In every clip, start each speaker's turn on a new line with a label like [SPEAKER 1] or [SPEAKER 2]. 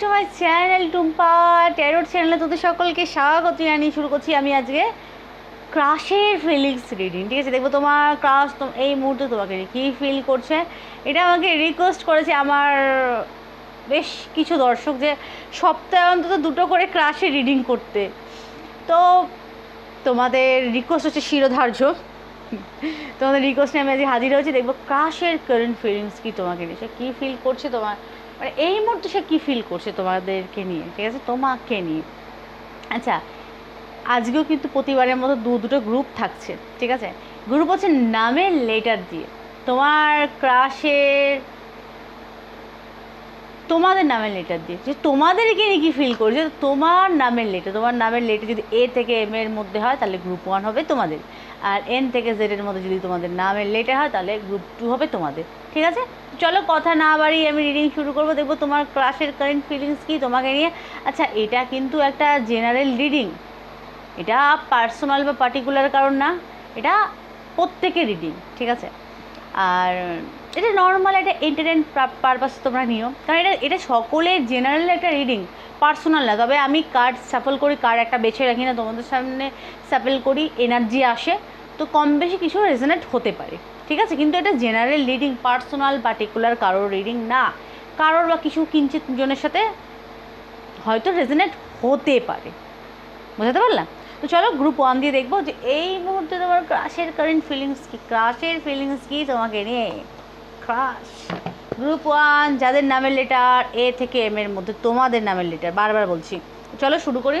[SPEAKER 1] To my channel Tumpa tarot চ্যানেলে তোদের সকলকে স্বাগত জানিয়ে শুরু করছি আমি আজকে ক্রাশের ফিলিংস রিডিং ঠিক আছে? দেখব তোমার ক্রাশ এই মুহূর্তে তোমাকে কী ফিল করছে। এটা আমাকে রিকোয়েস্ট করেছে আমার বেশ কিছু দর্শক যে সপ্তাহে অন্তত দুটো করে ক্রাশে রিডিং করতে। তো তোমাদের রিকোয়েস্ট হচ্ছে শিরোধার্য। তোমাদের রিকোয়েস্টে আমি আজকে হাজির হয়েছি। দেখব ক্রাশের কারেন্ট ফিলিংস কি তোমাকে নিয়ে কী ফিল করছে তোমার? মানে এই মুহূর্তে সে কী ফিল করছে তোমাদেরকে নিয়ে? ঠিক আছে? তোমাকে নিয়ে। আচ্ছা আজকেও কিন্তু প্রতিবারের মতো দু দুটো গ্রুপ থাকছে, ঠিক আছে? গ্রুপ হচ্ছে নামের লেটার দিয়ে। তোমার ক্রাশের তোমাদের নামের লেটার দিয়ে। যে তোমাদেরকে কী ফিল করছে? তোমার নামের লেটার তোমার নামের লেটার যদি এ থেকে এম এর মধ্যে হয়, তাহলে গ্রুপ ওয়ান হবে তোমাদের। আর এন থেকে জেড এর মধ্যে যদি তোমাদের নামের লেটার হয়, তাহলে গ্রুপ টু হবে তোমাদের। ঠিক আছে? চলো কথা না বাড়িয়ে আমি রিডিং শুরু করব। দেখব তোমার ক্লাসের কারেন্ট ফিলিংস কী তোমাকে নিয়ে। আচ্ছা এটা কিন্তু একটা জেনারেল রিডিং এটা পার্সোনাল বা পার্টিকুলার কারণ না। এটা প্রত্যেকের রিডিং ঠিক আছে? আর এটা নর্মাল একটা এন্টারটেন পারপাস তোমরা নিও। কারণ এটা এটা সকলের জেনারেল একটা রিডিং পার্সোনাল না। তবে আমি কার্ড সাফল করি কার্ড একটা বেছে রাখি না। তোমাদের সামনে সাফল করি এনার্জি আসে। তো কম বেশি কিছু রেজনেট হতে পারে, ঠিক আছে? কিন্তু এটা জেনারেল রিডিং পার্সোনাল পার্টিকুলার কারোর রিডিং না। কারোর বা কিছু কিঞ্চিত জনের সাথে হয়তো রেজনেট হতে পারে। বুঝতে পারলাম? তো চলো গ্রুপ ওয়ান দিয়ে দেখব যে এই মুহূর্তে তোমার ক্রাশের কারেন্ট ফিলিংস কি? ক্রাশের ফিলিংস কি তোমাকে নিয়ে? ক্রাশ গ্রুপ ওয়ান যাদের নামের লেটার এ থেকে এম এর মধ্যে তোমাদের নামের লেটার বারবার বলছি। চলো শুরু করি।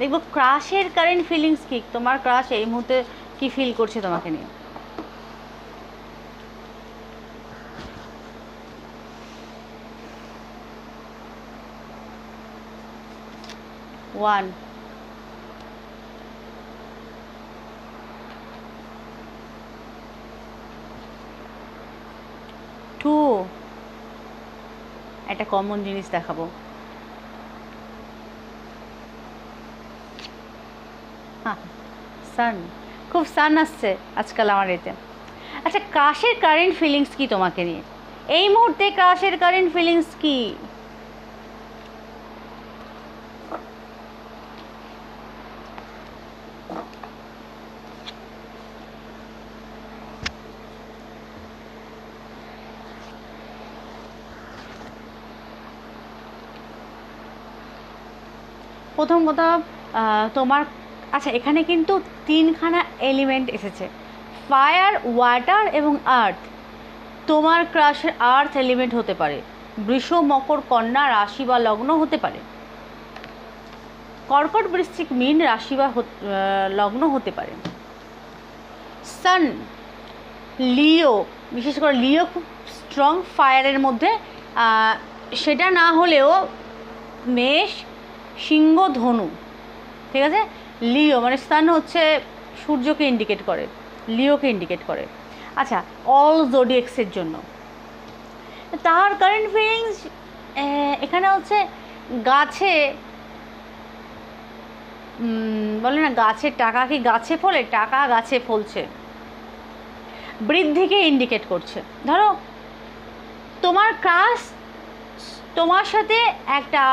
[SPEAKER 1] দেখব ক্রাশের কারেন্ট ফিলিংস কি? তোমার ক্রাশ এই মুহূর্তে কি ফিল করছে তোমাকে নিয়ে? ওয়ান টু একটা কমন জিনিস দেখাবো। সান, খুব সান আসছে আজকাল আমার এতে। আচ্ছা ক্রাশের কারেন্ট ফিলিংস কি তোমাকে নিয়ে? এই মুহূর্তে ক্রাশের কারেন্ট ফিলিংস কি? প্রথম কথা তোমার আচ্ছা এখানে কিন্তু তিনখানা এলিমেন্ট এসেছে। ফায়ার ওয়াটার এবং আর্থ তোমার ক্রাশের আর্থ এলিমেন্ট হতে পারে। বৃষ, মকর, কন্যা, রাশি বা লগ্ন হতে পারে। কর্কট, বৃশ্চিক, মীন, রাশি বা লগ্ন হতে পারে। সান লিও বিশেষ করে লিও খুব স্ট্রং ফায়ারের মধ্যে। সেটা না হলেও মেষ, সিংহ, ধনু, ঠিক আছে? লিও মানে সান হচ্ছে সূর্যকে ইন্ডিকেট করে, লিওকে ইন্ডিকেট করে। আচ্ছা অল জোডিএক্সের জন্য। তার কারেন্ট ফিলিংস এখানে হচ্ছে গাছে বলে না গাছের টাকা কি গাছে ফলে? টাকা গাছে ফলছে। বৃদ্ধিকে ইন্ডিকেট করছে। ধরো, তোমার কাজ তোমার সাথে একটা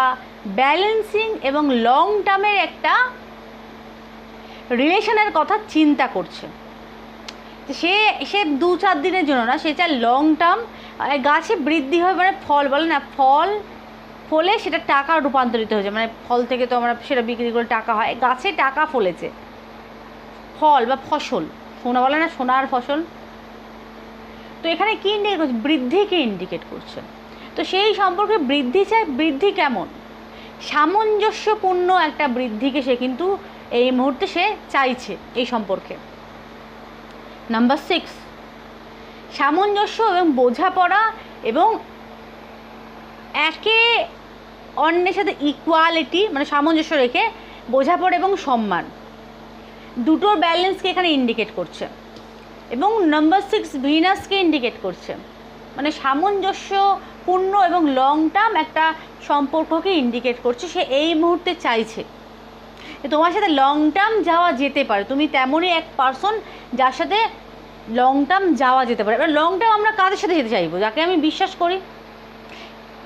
[SPEAKER 1] ব্যালেন্সিং এবং লং টার্মের একটা রিলেশনের কথা চিন্তা করছে। সে সে দু চার দিনের জন্য না, সে চায় লং টার্ম গাছে বৃদ্ধি হয় মানে ফল বলে না, ফল ফলে সেটা টাকা রূপান্তরিত হয়েছে। মানে ফল থেকে তো আমরা সেটা বিক্রি করে টাকা হয়। গাছে টাকা ফলেছে। ফল বা ফসল। সোনা বলে না, সোনার ফসল। তো এখানে কী ইন্ডিকেট করছে? বৃদ্ধিকে ইন্ডিকেট করছে। তো সেই সম্পর্কে বৃদ্ধি চায়, বৃদ্ধি কেমন? সামঞ্জস্যপূর্ণ একটা বৃদ্ধিকে সে কিন্তু এই মুহূর্তে সে চাইছে এই সম্পর্কে। নাম্বার সিক্স সামঞ্জস্য এবং বোঝাপড়া এবং একে অন্যের সাথে ইকুয়ালিটি মানে সামঞ্জস্য রেখে বোঝাপড়া এবং সম্মান। দুটোর ব্যালেন্সকে এখানে ইন্ডিকেট করছে এবং নাম্বার সিক্স ভিনাসকে ইন্ডিকেট করছে। মানে সামঞ্জস্যপূর্ণ এবং লং টার্ম একটা সম্পর্ককে ইন্ডিকেট করছে, সে এই মুহূর্তে চাইছে। তোমার সাথে লং টার্ম যাওয়া যেতে পারে, তুমি তেমনই এক পার্সন যার সাথে লং টার্ম যাওয়া যেতে পারে। এবার লং টার্ম আমরা কাদের সাথে যেতে চাইব? যাকে আমি বিশ্বাস করি।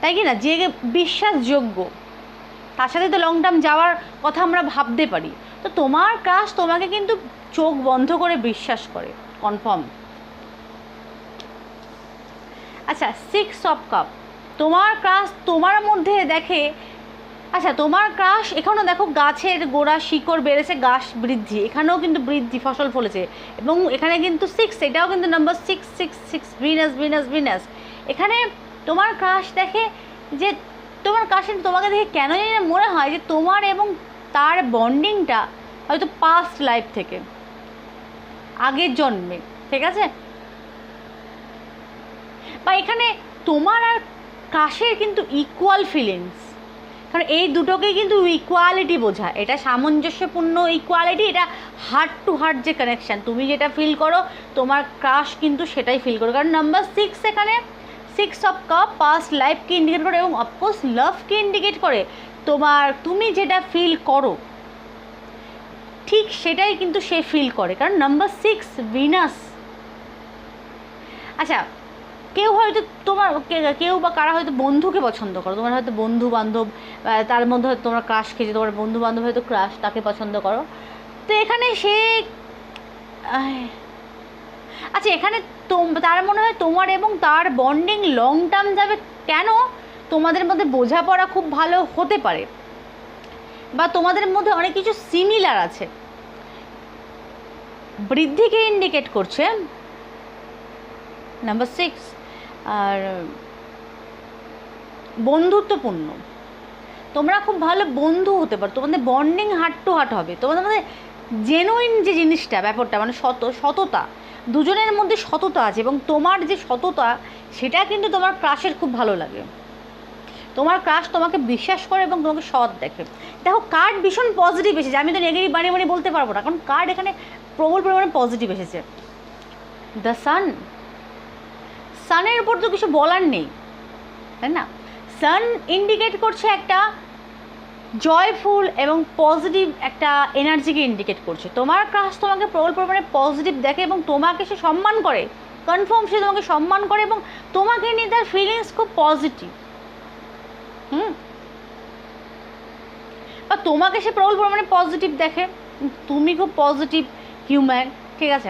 [SPEAKER 1] তাই কি না? যে বিশ্বাসযোগ্য, তার সাথে তো লং টার্ম যাওয়ার কথা আমরা ভাবতে পারি। তো তোমার ক্রাশ তোমাকে কিন্তু চোখ বন্ধ করে বিশ্বাস করে কনফার্ম আচ্ছা সিক্স অফ কাপ তোমার ক্রাশ তোমার মধ্যে দেখে আচ্ছা তোমার ক্রাশ এখানেও দেখো গাছের গোড়া শিকড় বেড়েছে, গাছ বৃদ্ধি। এখানেও কিন্তু বৃদ্ধি, ফসল ফলেছে। এবং এখানে কিন্তু সিক্স এটাও কিন্তু number six six six Venus Venus Venus এখানে তোমার ক্রাশ দেখে যে, তোমার ক্রাশের তোমাকে দেখে কেন জানি মনে হয় যে তোমার এবং তার বন্ডিংটা হয়তো পাস্ট লাইফ থেকে, আগের জন্মে, ঠিক আছে? বা এখানে তোমার আর ক্রাশের কিন্তু ইকুয়াল ফিলিংস কারণ এই দুটোকেই কিন্তু ইকুয়ালিটি বোঝায় এটা সামঞ্জস্যপূর্ণ ইকুয়ালিটি এটা হার্ট টু হার্ট যে কানেকশান তুমি যেটা ফিল করো, তোমার ক্রাশ কিন্তু সেটাই ফিল করো। কারণ নাম্বার সিক্স এখানে সিক্স অফ কাপ পাস্ট লাইফকে ইন্ডিকেট করে এবং অফকোর্স লাভকে ইন্ডিকেট করে। তোমার, তুমি যেটা ফিল করো, ঠিক সেটাই কিন্তু সে ফিল করে। কারণ নাম্বার সিক্স ভিনাস আচ্ছা কেউ হয়তো তোমার কেউ বা কারা হয়তো বন্ধুকে পছন্দ করো। তোমার হয়তো বন্ধু বান্ধব তার মধ্যে হয়তো তোমার ক্রাশ খেয়েছে, তোমার বন্ধু বান্ধব হয়তো ক্রাশ তাকে পছন্দ করো। তো এখানে সে আচ্ছা এখানে তার মনে হয় তোমার এবং তার বন্ডিং লং টার্ম যাবে কেন? তোমাদের মধ্যে বোঝাপড়া খুব ভালো হতে পারে। বা তোমাদের মধ্যে অনেক কিছু সিমিলার আছে। বৃদ্ধিকে ইন্ডিকেট করছে। নাম্বার সিক্স আর বন্ধুত্বপূর্ণ। তোমরা খুব ভালো বন্ধু হতে পারো। তোমাদের বন্ডিং হার্ট টু হার্ট হবে। তোমাদের মধ্যে জেনুইন যে জিনিসটা, ব্যাপারটা মানে সত সততা, দুজনের মধ্যে সততা আছে এবং তোমার যে সততা, সেটা কিন্তু তোমার ক্রাশের খুব ভালো লাগে। তোমার ক্রাশ তোমাকে বিশ্বাস করে এবং তোমাকে সৎ দেখে। দেখো কার্ড ভীষণ পজিটিভ এসেছে। আমি তো নেগেটিভ বানিয়ে বানিয়ে বলতে পারব না। কারণ কার্ড এখানে প্রবল পরিমাণে পজিটিভ এসেছে। দ্য সান সানের উপর তো কিছু বলার নেই, তাই না? সান ইন্ডিকেট করছে একটা জয়ফুল এবং পজিটিভ একটা এনার্জিকে ইন্ডিকেট করছে। তোমার ক্রাশ তোমাকে প্রবল পরিমাণে পজিটিভ দেখে এবং তোমাকে সে সম্মান করে কনফার্ম সে তোমাকে সম্মান করে এবং তোমাকে নিয়ে তার ফিলিংস খুব পজিটিভ হুম? বা তোমাকে সে প্রবল পরিমাণে পজিটিভ দেখে, তুমি খুব পজিটিভ হিউম্যান ঠিক আছে?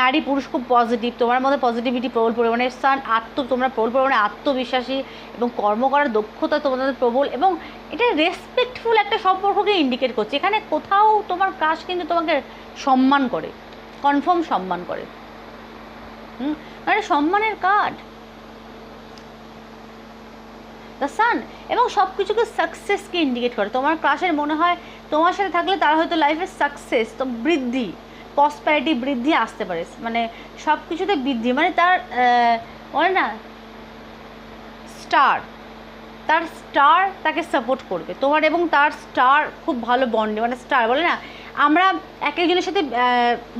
[SPEAKER 1] নারী পুরুষ খুব পজিটিভ তোমার মধ্যে পজিটিভিটি প্রবল পরিমাণে সান আত্ম, তোমরা প্রবল পরিমাণে আত্মবিশ্বাসী এবং কর্ম করার দক্ষতা তোমাদের প্রবল এবং এটা রেসপেক্টফুল একটা সম্পর্ককে ইন্ডিকেট করছে। এখানে কোথাও তোমার কাজ কিন্তু তোমাকে সম্মান করে কনফার্ম সম্মান করে। হুম? মানে সম্মানের কার্ড দ্য সান এবং সব কিছুকে সাকসেসকে ইন্ডিকেট করে। তোমার ক্লাসের মনে হয় তোমার সাথে থাকলে তার হয়তো লাইফের সাকসেস তো বৃদ্ধি। পসপ্যারিটি বৃদ্ধি আসতে পারে। মানে সব কিছুতে বৃদ্ধি মানে তার বলে না স্টার তার স্টার তাকে সাপোর্ট করবে। তোমার এবং তার স্টার খুব ভালো বন্ডে মানে স্টার বলে না, আমরা এক একজনের সাথে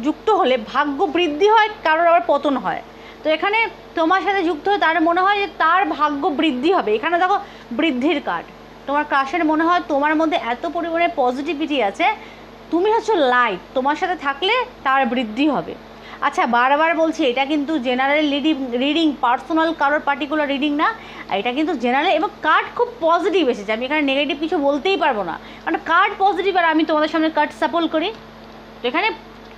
[SPEAKER 1] যুক্ত হলে ভাগ্য বৃদ্ধি হয়, কারোর আবার পতন হয়। তো এখানে তোমার সাথে যুক্ত হয়ে তার মনে হয় যে তার ভাগ্য বৃদ্ধি হবে। এখানে দেখো বৃদ্ধির কার্ড। তোমার ক্রাশের মনে হয় তোমার মধ্যে এত পরিমাণে পজিটিভিটি আছে তুমি হচ্ছে লাইট তোমার সাথে থাকলে তার বৃদ্ধি হবে। আচ্ছা বারবার বলছি, এটা কিন্তু জেনারেল রিডিং রিডিং পার্সোনাল কারোর পার্টিকুলার রিডিং না এটা কিন্তু জেনারেল এবং কার্ড খুব পজিটিভ এসেছে। আমি এখানে নেগেটিভ কিছু বলতেই পারব না। কারণ কার্ড পজিটিভ আর আমি তোমাদের সামনে কার্ড সাপোর্ট করি। এখানে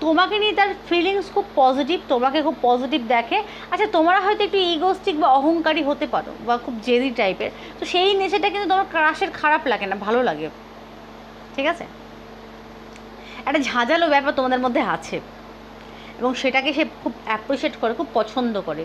[SPEAKER 1] তোমাকে নিয়ে তার ফিলিংস খুব পজিটিভ তোমাকে খুব পজিটিভ দেখে। আচ্ছা তোমরা হয়তো একটু ইগোস্টিক বা অহংকারী হতে পারো, বা খুব জেদি টাইপের তো সেই নেচারটা কিন্তু তোমার ক্রাশের খারাপ লাগে না, ভালো লাগে। ঠিক আছে? একটা ঝাঁঝালো ব্যাপার তোমাদের মধ্যে আছে। এবং সেটাকে সে খুব অ্যাপ্রিসিয়েট করে, খুব পছন্দ করে।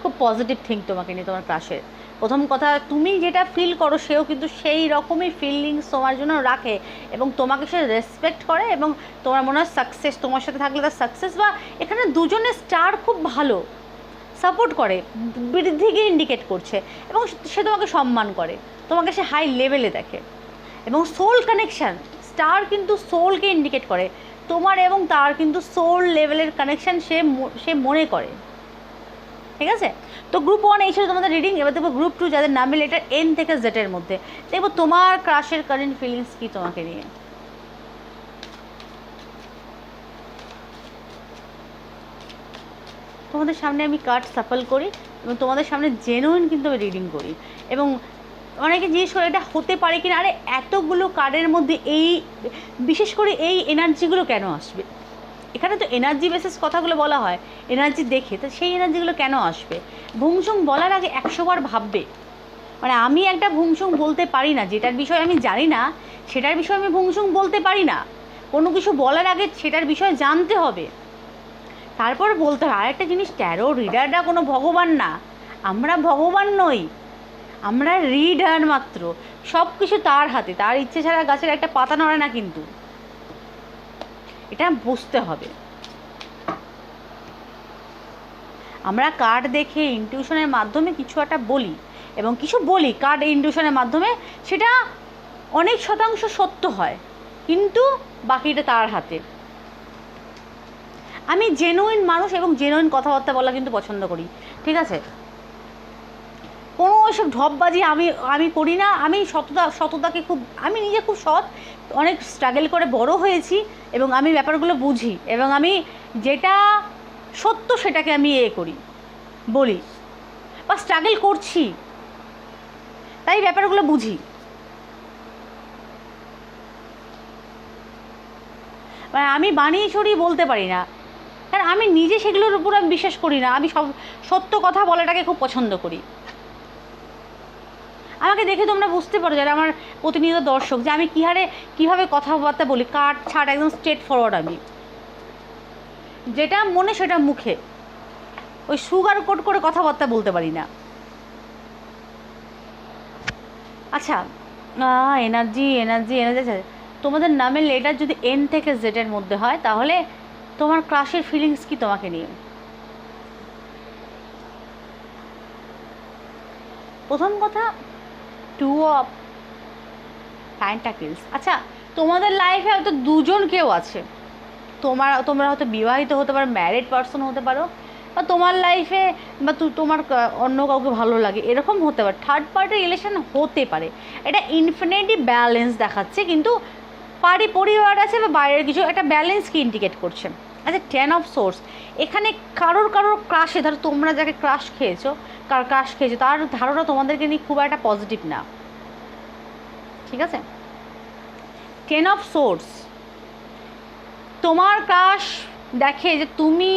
[SPEAKER 1] খুব পজিটিভ থিঙ্ক তোমাকে নিয়ে তোমার ক্রাশের প্রথম কথা, তুমি যেটা ফিল করো সেও কিন্তু সেই রকমই ফিলিংস তোমার জন্য রাখে এবং তোমাকে সে রেসপেক্ট করে এবং তোমার মনে হয় সাকসেস তোমার সাথে থাকলে তার সাকসেস বা এখানে দুজনের স্টার খুব ভালো সাপোর্ট করে, বৃদ্ধিকে ইন্ডিকেট করছে এবং সে তোমাকে সম্মান করে, তোমাকে সে হাই লেভেলে দেখে। এবং সোল কানেকশান স্টার কিন্তু সোলকে ইন্ডিকেট করে। তোমার এবং তার কিন্তু সোল লেভেলের কানেকশান সে সে মনে করে। ঠিক আছে? তো গ্রুপ ওয়ান এই ছিল তোমাদের রিডিং এবার দেখব গ্রুপ টু যাদের নামে লেটার এন থেকে জেটের মধ্যে। দেখব তোমার ক্রাশের কারেন্ট ফিলিংস কি তোমাকে নিয়ে। তোমাদের সামনে আমি কার্ড সাফল করি এবং তোমাদের সামনে জেনুইন কিন্তু আমি রিডিং করি। এবং অনেকে জিজ্ঞেস করে এটা হতে পারে কিনা, আরে এতগুলো কার্ডের মধ্যে এই, বিশেষ করে এই এনার্জিগুলো কেন আসবে? এখানে তো এনার্জি বেসিস কথাগুলো বলা হয় এনার্জি দেখে, তো সেই এনার্জিগুলো কেন আসবে? ভুংসুং বলার আগে একশোবার ভাববে। মানে আমি একটা ভুংসুং বলতে পারি না, যেটার বিষয়ে আমি জানি না, সেটার বিষয়ে আমি ভুংসুং বলতে পারি না। কোনো কিছু বলার আগে সেটার বিষয়ে জানতে হবে। তারপর বলতে হয়, আরেকটা জিনিস ট্যারো রিডাররা কোনো ভগবান না। আমরা ভগবান নই। আমরা রিডার মাত্র। সব কিছু তার হাতে। তার ইচ্ছে ছাড়া গাছের একটা পাতা নড়ে না কিন্তু। এটা বুঝতে হবে। আমরা কার্ড দেখে ইনটিউশনের মাধ্যমে কিছু একটা বলি এবং কিছু বলি কার্ড ইনটিউশনের মাধ্যমে, সেটা অনেক শতাংশ সত্য হয়। কিন্তু বাকিটা তার হাতে। আমি জেনুইন মানুষ এবং জেনুইন কথাবার্তা বলা কিন্তু পছন্দ করি। ঠিক আছে? ওইসব ঢপবাজি আমি আমি করি না। আমি সততা, সততাকে খুব, আমি নিজে খুব সৎ। অনেক স্ট্রাগল করে বড় হয়েছি এবং আমি ব্যাপারগুলো বুঝি এবং আমি যেটা সত্য সেটাকে আমি এ করি, বলি বা স্ট্রাগল করছি, তাই ব্যাপারগুলো বুঝি। মানে আমি বানিয়ে ছড়িয়ে বলতে পারি না। কারণ আমি নিজে সেগুলোর উপর আমি বিশ্বাস করি না। আমি সব, সত্য কথা বলাটাকে খুব পছন্দ করি। আমাকে দেখে তোমরা বুঝতে পারো যারা আমার প্রতিনিয়ত দর্শক যে আমি কী হারে কীভাবে কথাবার্তা বলি কাট ছাড় একদম স্ট্রেট ফরওয়ার্ড আমি। যেটা মনে, সেটা মুখে। ওই সুগার কোট করে কথাবার্তা বলতে পারি না। আচ্ছা এনার্জি এনার্জি এনার্জি তোমাদের নামের লেটার যদি এন থেকে জেডের মধ্যে হয়, তাহলে তোমার ক্রাশের ফিলিংস কি তোমাকে নিয়ে? প্রথম কথা টু অফ প্যান্টাকিলস আচ্ছা তোমাদের লাইফে হয়তো দুজন কেউ আছে। তোমার, তোমরা হয়তো বিবাহিত হতে পারো ম্যারিড পার্সন হতে পারো, বা তোমার লাইফে বা তোমার অন্য কাউকে ভালো লাগে, এরকম হতে পারে। থার্ড পার্টি রিলেশন হতে পারে। এটা ইনফিনিটি ব্যালেন্স দেখাচ্ছে, কিন্তু পারি পরিবার আছে বা বাইরের কিছু, একটা ব্যালেন্সকে ইন্ডিকেট করছে? আচ্ছা টেন অফ সোর্স এখানে কারোর কারোর ক্রাশে ধরো তোমরা যাকে ক্রাশ খেয়েছো, কার ক্রাশ খেয়েছো, তার ধারণা তোমাদেরকে নিয়ে খুব একটা পজিটিভ না। ঠিক আছে? টেন অফ সোর্স তোমার ক্রাশ দেখে যে তুমি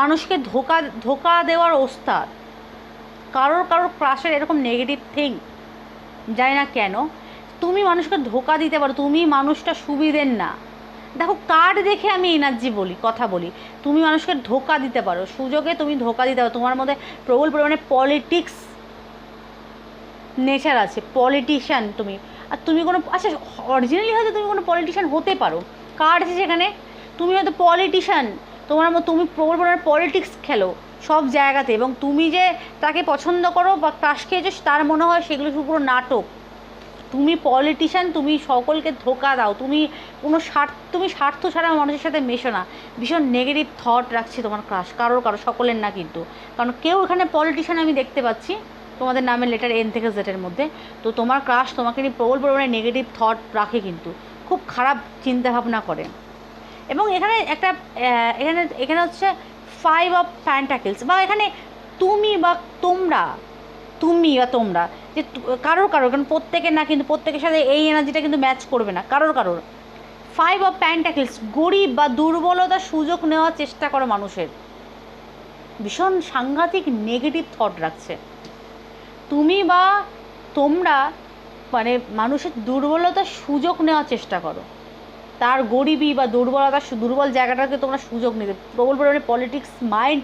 [SPEAKER 1] মানুষকে ধোকা ধোকা দেওয়ার ওস্তাদ, কারোর কারোর ক্রাশের এরকম নেগেটিভ থিং জানি না কেন, তুমি মানুষকে ধোকা দিতে পারো, তুমি মানুষটা সুবিধের না। দেখো কার্ড দেখে আমি এনার্জি বলি, কথা বলি। তুমি মানুষকে ধোকা দিতে পারো, সুযোগে তুমি ধোকা দিতে পারো। তোমার মধ্যে প্রবল পরিমাণে পলিটিক্স নেচার আছে পলিটিশিয়ান তুমি। আর তুমি কোনো আচ্ছা অরিজিনালি হয়তো তুমি কোনো পলিটিশিয়ান হতে পারো। কার্ড আছে সেখানে। তুমি হয়তো পলিটিশিয়ান তোমার তুমি প্রবল পরিমাণে পলিটিক্স খেলো সব জায়গাতে। এবং তুমি যে তাকে পছন্দ করো বা ক্রাশ খেয়েছো, তার মনে হয় সেগুলো পুরো নাটক। তুমি পলিটিশিয়ান তুমি সকলকে ধোকা দাও। তুমি কোনো স্বার্থ, তুমি স্বার্থ ছাড়া মানুষের সাথে মেশো না। ভীষণ নেগেটিভ থট রাখছে তোমার ক্রাশ কারোর কারও সকলের না কিন্তু। কারণ কেউ এখানে পলিটিশিয়ান আমি দেখতে পাচ্ছি, তোমাদের নামের লেটার এন থেকে জেটের মধ্যে। তো তোমার ক্রাশ তোমাকে নিয়ে প্রবল পরিমাণে নেগেটিভ থট রাখে কিন্তু। খুব খারাপ চিন্তাভাবনা করে। এবং এখানে একটা এখানে এখানে হচ্ছে ফাইভ অফ প্যান্টাকেলস বা এখানে তুমি বা তোমরা তুমি বা তোমরা, যে কারোর কারোর, কারণ প্রত্যেকের না কিন্তু প্রত্যেকের সাথে এই এনার্জিটা কিন্তু ম্যাচ করবে না, কারোর কারোর। ফাইভ অফ প্যান্টাকেলস গরিব বা দুর্বলতার সুযোগ নেওয়ার চেষ্টা করো মানুষের। ভীষণ সাংঘাতিক নেগেটিভ থট রাখছে। তুমি বা তোমরা মানে মানুষের দুর্বলতার সুযোগ নেওয়ার চেষ্টা করো। তার গরিবী বা দুর্বলতা দুর্বল জায়গাটাকে তোমরা সুযোগ নিতে, প্রবল পরিমাণে পলিটিক্স মাইন্ড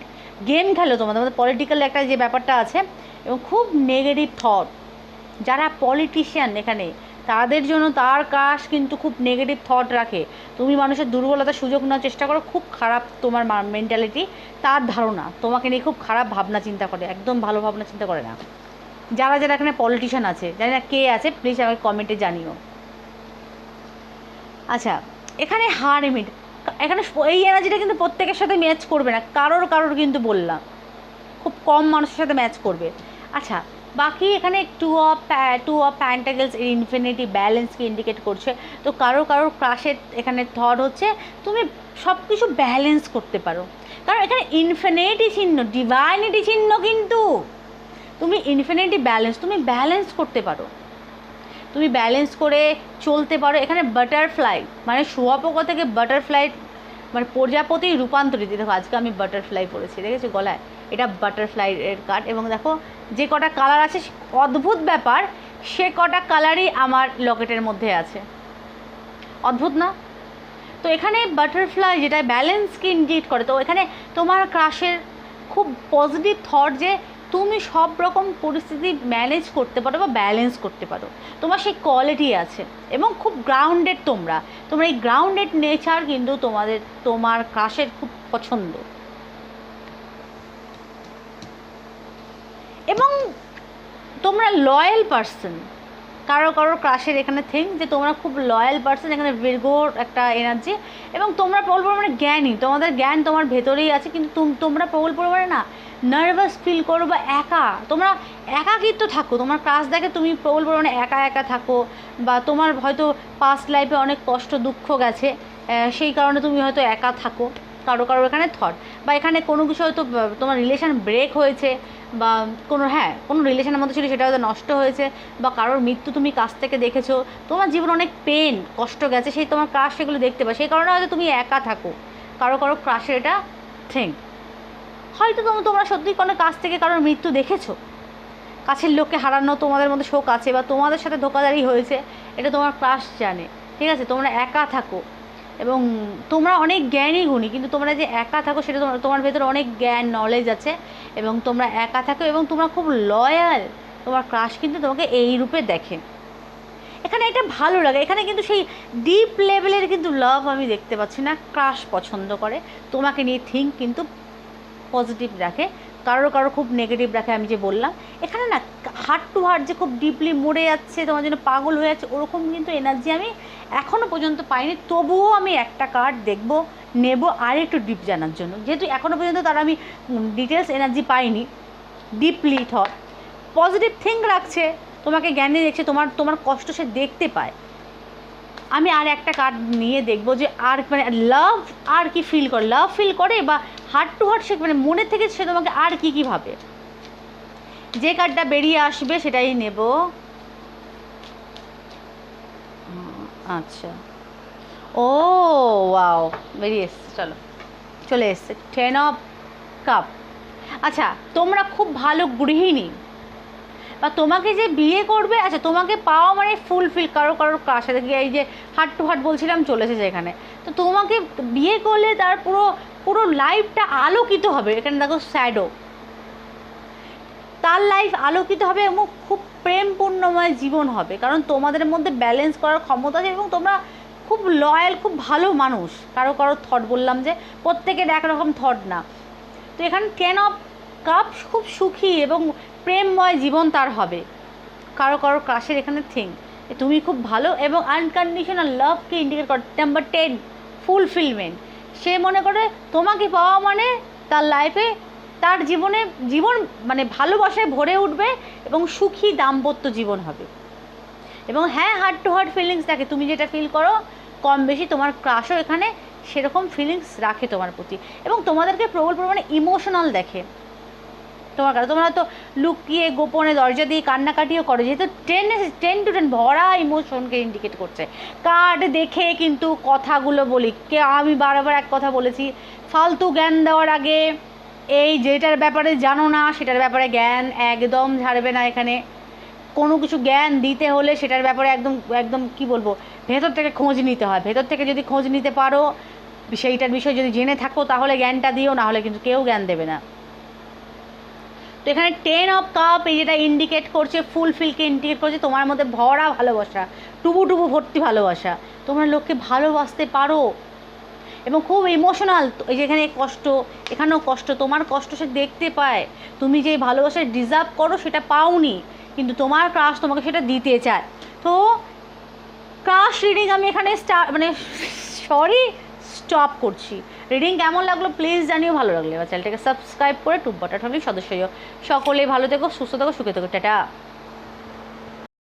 [SPEAKER 1] গেম খেলো তোমাদের। তোমাদের পলিটিক্যাল একটা যে ব্যাপারটা আছে এবং খুব নেগেটিভ থট যারা পলিটিশিয়ান এখানে, তাদের জন্য তার কাজ কিন্তু খুব নেগেটিভ থট রাখে। তুমি মানুষের দুর্বলতা সুযোগ নেওয়ার চেষ্টা করো, খুব খারাপ তোমার মেন্টালিটি তার ধারণা তোমাকে নিয়ে খুব খারাপ ভাবনা চিন্তা করে, একদম ভালো ভাবনা চিন্তা করে না। যারা যারা এখানে পলিটিশিয়ান আছে, জানি না কে আছে প্লিজ আমাকে কমেন্টে জানিও। আচ্ছা এখানে হারমিট এখানে এই এনার্জিটা কিন্তু প্রত্যেকের সাথে ম্যাচ করবে না, কারোর কারোর কিন্তু বললাম। খুব কম মানুষের সাথে ম্যাচ করবে। আচ্ছা বাকি এখানে two of two of pentacles infinity ব্যালেন্সকে indicate করছে। তো কারও কারোর ক্রাশের এখানে থট হচ্ছে, তুমি সব কিছু ব্যালেন্স করতে পারো। কারণ এখানে ইনফিনিটি চিহ্ন ডিভাইনিটি চিহ্ন কিন্তু। তুমি ইনফিনিটি ব্যালেন্স তুমি ব্যালেন্স করতে পারো। তুমি ব্যালেন্স করে চলতে পারো। এখানে বাটারফ্লাই মানে শুয়াপোকা থেকে বাটারফ্লাই মানে প্রজাপতি রূপান্তরিত। দেখো, আজকে আমি বাটারফ্লাই পরেছি দেখেছি গলায়? এটা বাটারফ্লাই এর কাট এবং দেখো যে কটা কালার আছে, অদ্ভুত ব্যাপার, সে কটা কালারই আমার লকেটের মধ্যে আছে। অদ্ভুত না? তো এখানে বাটারফ্লাই যেটা ব্যালেন্সকে ইন্ডিকেট করে, তো এখানে তোমার ক্রাশের খুব পজিটিভ থট যে তুমি সব রকম পরিস্থিতি ম্যানেজ করতে পারো বা ব্যালেন্স করতে পারো। তোমার সেই কোয়ালিটি আছে এবং খুব গ্রাউন্ডেড তোমরা। তোমার এই গ্রাউন্ডেড নেচার কিন্তু তোমাদের, তোমার ক্রাশের খুব পছন্দ। এবং তোমরা লয়াল পার্সন কারও কারও ক্রাশের এখানে থিং যে তোমরা খুব লয়াল পার্সন এখানে বীরগোর একটা এনার্জি এবং তোমরা প্রবল পরিমাণে জ্ঞানী। তোমাদের জ্ঞান তোমার ভেতরেই আছে, কিন্তু তোমরা প্রবল পরিমাণে না নার্ভাস ফিল করো বা একা। তোমরা একাকিত্ব থাকো। তোমার ক্রাশ দেখে তুমি প্রবল পরিমাণে একা একা থাকো বা তোমার হয়তো পাস্ট লাইফে অনেক কষ্ট, দুঃখ গেছে সেই কারণে তুমি হয়তো একা থাকো। কারও কারও এখানে থট বা এখানে কোনো কিছু হয়তো তোমার রিলেশন ব্রেক হয়েছে বা কোনো হ্যাঁ কোনো রিলেশনের মধ্যে ছিল সেটা হয়তো নষ্ট হয়েছে বা কারোর মৃত্যু তুমি কাছ থেকে দেখেছ। তোমার জীবনে অনেক পেন কষ্ট গেছে, সেই তোমার ক্রাশ সেগুলো দেখতে পাই সেই কারণে হয়তো তুমি একা থাকো। কারও কারও ক্রাশের এটা থিং হয়তো তোমরা তোমরা সত্যি কোনো কাছ থেকে কারোর মৃত্যু দেখেছ। কাছের লোককে হারানো তোমাদের মধ্যে শোক আছে বা তোমাদের সাথে ধোকাধারি হয়েছে, এটা তোমার ক্রাশ জানে। ঠিক আছে? তোমরা একা থাকো। এবং তোমরা অনেক জ্ঞানী গুণী, কিন্তু তোমরা যে একা থাকো সেটা তোমার তোমার ভেতরে অনেক জ্ঞান নলেজ আছে এবং তোমরা একা থাকো এবং তোমরা খুব লয়াল তোমার ক্রাশ কিন্তু তোমাকে এই রূপে দেখে। এখানে এটা ভালো লাগে, এখানে কিন্তু সেই ডিপ লেভেলের কিন্তু লাভ আমি দেখতে পাচ্ছি না ক্রাশ পছন্দ করে, তোমাকে নিয়ে থিঙ্ক কিন্তু পজিটিভ রাখে। কারও কারও খুব নেগেটিভ রাখে, আমি যে বললাম। এখানে না হার্ট টু হার্ট যে খুব ডিপলি মরে যাচ্ছে, তোমার জন্য পাগল হয়ে যাচ্ছে, ওরকম কিন্তু এনার্জি আমি এখনও পর্যন্ত পাইনি। তবুও আমি একটা কার্ড দেখব, নেব আর একটু ডিপ জানার জন্য। যেহেতু এখনও পর্যন্ত তার আমি ডিটেলস এনার্জি পাইনি ডিপলি থট পজিটিভ থিঙ্ক রাখছে, তোমাকে জ্ঞানে দেখছে, তোমার তোমার কষ্ট সে দেখতে পায়। আমি আর একটা কার্ড নিয়ে দেখব যে আর মানে লাভ আর কি ফিল করে লাভ ফিল করে বা হার্ট টু হার্ট সে মানে মনে থেকে সে তোমাকে আর কি কি ভাবে? যে কার্ডটা বেরিয়ে আসবে সেটাই নেব। আচ্ছা। ও ওয়াও বেরিয়ে এসছে, চলো। চলে এসছে টেন অফ কাপ আচ্ছা তোমরা খুব ভালো গৃহিণী। বা তোমাকে যে বিয়ে করবে আচ্ছা তোমাকে পাওয়া মানে ফুলফিল কারও, কারোর কাছে। দেখি এই যে হাট টু হাট বলছিলাম চলেছে যেখানে তো তোমাকে বিয়ে করলে তার পুরো পুরো লাইফটা আলোকিত হবে। এখানে দেখো স্যাডো তার লাইফ আলোকিত হবে এবং খুব প্রেমপূর্ণময় জীবন হবে। কারণ তোমাদের মধ্যে ব্যালেন্স করার ক্ষমতা আছে এবং তোমরা খুব লয়াল খুব ভালো মানুষ। কারও কারও থট বললাম যে, প্রত্যেকের একরকম থট না। তো এখানে টেন অফ কাপ খুব সুখী এবং প্রেমময় জীবন তার হবে। কারও কারও ক্রাশের এখানে থিং তুমি খুব ভালো এবং আনকন্ডিশনাল লাভকে ইন্ডিকেট কর। নাম্বার টেন ফুলফিলমেন্ট সে মনে করে তোমাকে পাওয়া মানে তার লাইফে তার জীবনে, জীবন মানে ভালোবাসায় ভরে উঠবে এবং সুখী দাম্পত্য জীবন হবে। এবং হ্যাঁ হার্ট টু হার্ট ফিলিংস থাকে। তুমি যেটা ফিল করো, কম বেশি তোমার ক্রাশও এখানে সেরকম ফিলিংস রাখে তোমার প্রতি। এবং তোমাদেরকে প্রবল পরিমাণে ইমোশনাল দেখে। তোমার কাছে তোমরা তো লুকিয়ে গোপনে দরজা দিয়ে কান্নাকাটিও করো, যেহেতু টেন টেন টু টেন ভরা ইমোশনকে ইন্ডিকেট করছে। কার্ড দেখে কিন্তু কথাগুলো বলি। কে আমি বারবার এক কথা বলেছি, ফালতু জ্ঞান দেওয়ার আগে এই যেটার ব্যাপারে জানো না, সেটার ব্যাপারে জ্ঞান একদম ছাড়বে না এখানে। কোনো কিছু জ্ঞান দিতে হলে সেটার ব্যাপারে একদম একদম কি বলব? ভেতর থেকে খোঁজ নিতে হয়। ভেতর থেকে যদি খোঁজ নিতে পারো, সেইটার বিষয়ে যদি জেনে থাকো, তাহলে জ্ঞানটা দিও, না হলে কিন্তু কেউ জ্ঞান দেবে না। তো এখানে টেন অফ কাপ এই যেটা ইন্ডিকেট করছে ফুলফিলকে ইন্ডিকেট করছে, তোমার মধ্যে ভরা ভালোবাসা, টুবু টুবু ভর্তি ভালোবাসা। তোমরা লোককে ভালোবাসতে পারো। এবং খুব ইমোশনাল এই যেখানে কষ্ট, এখানেও কষ্ট, তোমার কষ্ট সে দেখতে পায়। তুমি যে ভালোবাসা ডিজার্ভ করো, সেটা পাওনি, কিন্তু তোমার ক্রাশ তোমাকে সেটা দিতে চায়। তো ক্রাশ রিডিং আমি এখানে স্টার মানে সরি স্টপ করছি। রিডিং কেমন লাগল প্লিজ জানিও, ভালো লাগল। এবার চ্যানেলটাকে সাবস্ক্রাইব করে টুপ বাটার ফ্যামিলির সদস্য সকলে ভালো থেকো, সুস্থ থাকো, সুখে থেকো। টাটা।